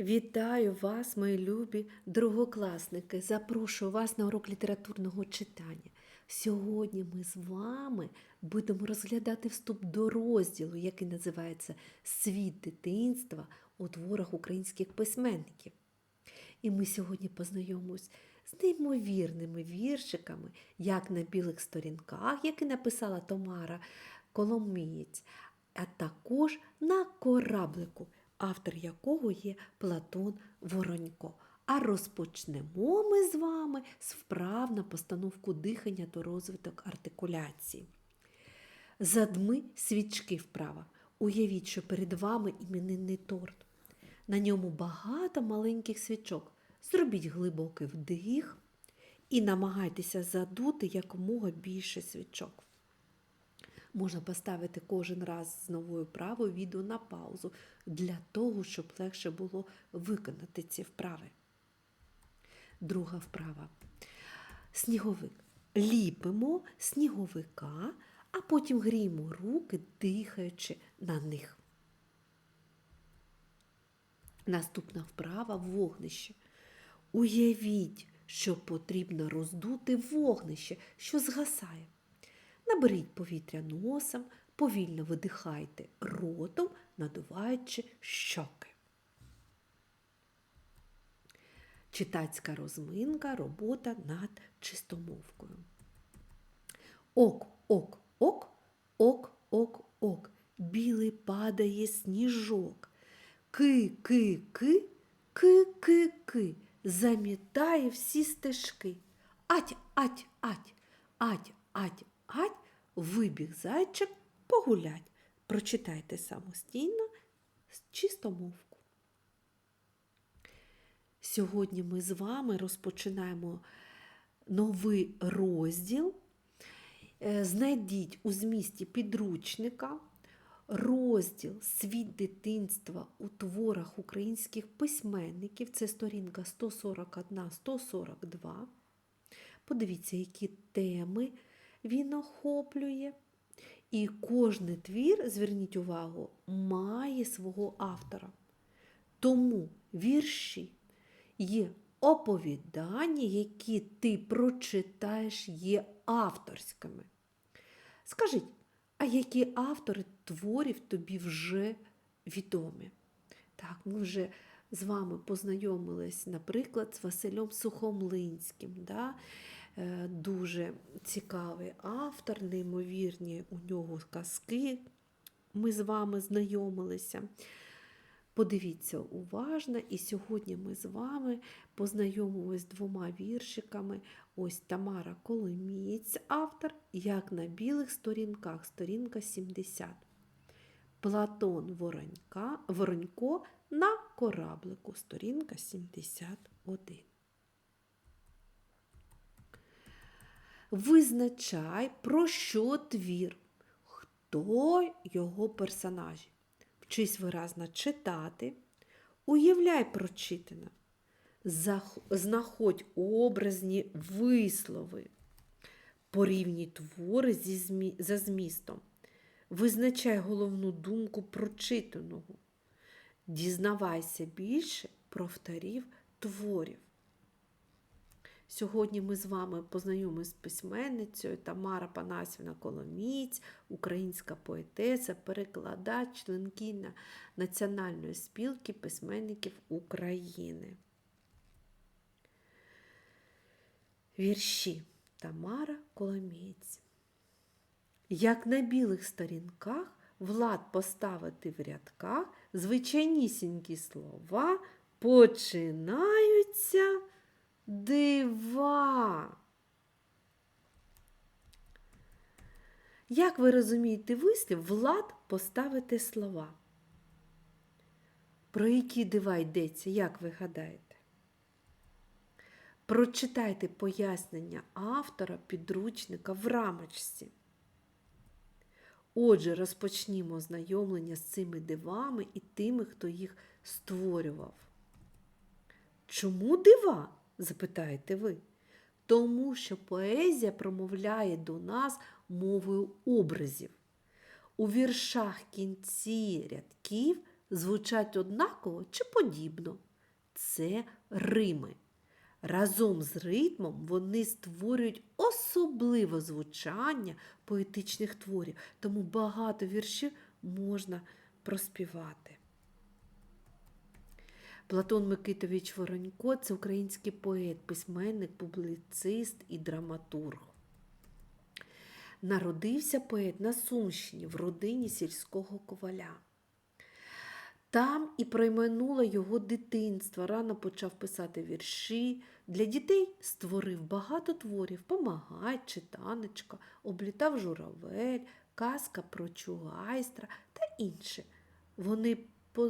Вітаю вас, мої любі другокласники. Запрошую вас на урок літературного читання. Сьогодні ми з вами будемо розглядати вступ до розділу, який називається Світ дитинства у творах українських письменників. І ми сьогодні познайомимось з неймовірними віршиками, як на білих сторінках, які написала Томара Коломієць, а також на кораблику, автор якого є Платон Воронько. А розпочнемо ми з вами з вправ на постановку дихання та розвиток артикуляції. Задми свічки вправа. Уявіть, що перед вами іменинний торт. На ньому багато маленьких свічок. Зробіть глибокий вдих і намагайтеся задути якомога більше свічок. Можна поставити кожен раз з новою правою відео на паузу для того, щоб легше було виконати ці вправи. Друга вправа. Сніговик. Ліпимо сніговика, а потім гріємо руки, дихаючи на них. Наступна вправа вогнище. Уявіть, що потрібно роздути вогнище, що згасає. Наберіть повітря носом, повільно видихайте ротом, надуваючи щоки. Читацька розминка, робота над чистомовкою. Ок, ок, ок, ок, ок, ок. Білий падає сніжок. Ки, ки, ки, ки, ки, ки. Замітає всі стежки. Ать, ать, ать, ать, ать, ать, вибіг зайчик погулять. Прочитайте самостійно чистомовку. Сьогодні ми з вами розпочинаємо новий розділ. Е, Знайдіть у змісті підручника розділ Світ дитинства у творах українських письменників. Це сторінка 141-142. Подивіться, які теми він охоплює. І кожний твір, зверніть увагу, має свого автора. Тому вірші є оповідання, які ти прочитаєш, є авторськими. Скажіть, а які автори творів тобі вже відомі? Так, ми вже з вами познайомились, наприклад, з Василем Сухомлинським. Да? Е, Дуже цікавий автор, неймовірні у нього казки. Ми з вами знайомилися. Подивіться уважно, і сьогодні ми з вами познайомимось з двома віршиками. Ось Тамара Коломієць, автор, як на білих сторінках, сторінка 70. Платон Воронька, Воронько на кораблику, сторінка 71. Визначай, про що твір, хто його персонажі. Вчись виразно читати, уявляй прочитане, знаходь образні вислови, порівнюй твори зі змі... за змістом, визначай головну думку прочитаного, дізнавайся більше про авторів творів. Сьогодні ми з вами познайомимося з письменницею Тамара Панасівна Коломієць, українська поетеса, перекладач, членкиня Національної спілки письменників України. Вірші Тамара Коломієць. Як на білих сторінках влад поставити в рядках звичайнісінькі слова починаються дива. Як ви розумієте вислів, влад поставити слова? Про які дива йдеться, як ви гадаєте? Прочитайте пояснення автора підручника в рамочці. Отже, розпочнімо знайомлення з цими дивами і тими, хто їх створював. Чому дива? Запитаєте ви. Тому що поезія промовляє до нас мовою образів. У віршах кінці рядків звучать однаково чи подібно. це рими. Разом з ритмом вони створюють особливе звучання поетичних творів, тому багато віршів можна проспівати. Платон Микитович Воронько це український поет, письменник, публіцист і драматург. Народився поет на Сумщині в родині сільського коваля. Там і пройменуло його дитинство. Рано почав писати вірші. Для дітей створив багато творів: Помагай, читанечка, облітав журавель, казка про чугайстра та інше. Вони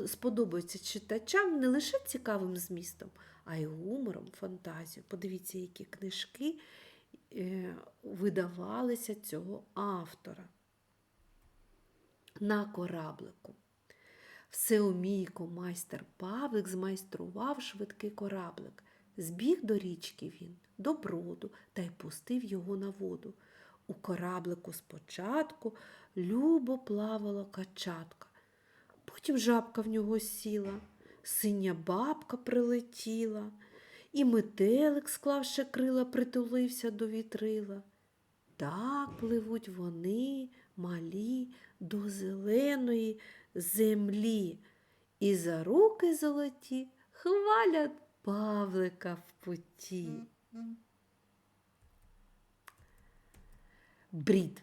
сподобаються читачам не лише цікавим змістом, а й гумором, фантазією. Подивіться, які книжки е, видавалися цього автора. На кораблику. Всеумійко майстер Павлик змайстрував швидкий кораблик. Збіг до річки він, до броду, та й пустив його на воду. У кораблику спочатку любо плавала качатка. Потім жабка в нього сіла, синя бабка прилетіла, і метелик, склавши крила, притулився до вітрила. Так пливуть вони, малі, до зеленої землі, і за руки золоті хвалять Павлика в путі. Брід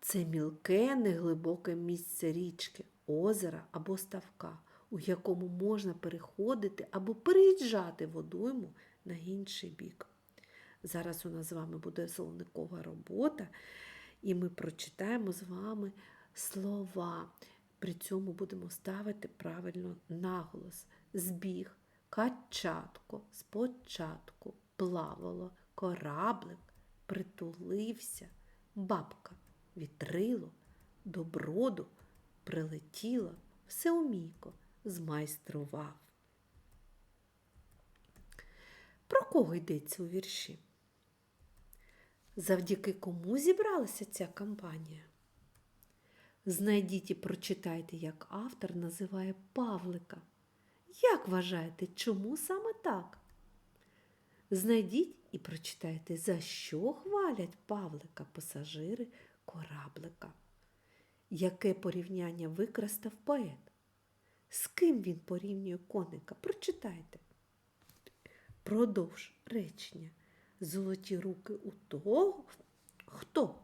це мілке, неглибоке місце річки, озера або ставка, у якому можна переходити або переїжджати водойму на інший бік. Зараз у нас з вами буде словникова робота, і ми прочитаємо з вами слова. При цьому будемо ставити правильно наголос. Збіг, качатко, спочатку, плавало, кораблик, притулився, бабка, вітрило, до броду прилетіло, все умійко змайстрував. Про кого йдеться у вірші? Завдяки кому зібралася ця кампанія? Знайдіть і прочитайте, як автор називає Павлика. Як вважаєте, чому саме так? Знайдіть і прочитайте, за що хвалять Павлика пасажири кораблика. Яке порівняння використав поет? З ким він порівнює коника? Прочитайте. Продовж речення. Золоті руки у того, хто?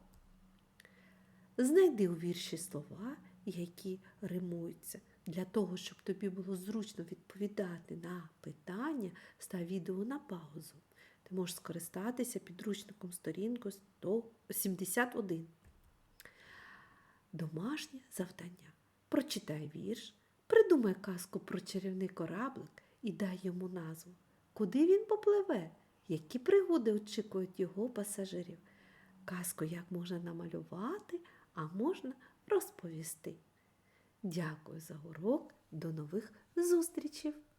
Знайди у вірші слова, які римуються. Для того, щоб тобі було зручно відповідати на питання, став відео на паузу. Ти можеш скористатися підручником сторінкою 171. Домашнє завдання. Прочитай вірш, придумай казку про чарівний кораблик і дай йому назву. Куди він попливе? Які пригоди очікують його пасажирів? Казку як можна намалювати, а можна розповісти. Дякую за урок. До нових зустрічей!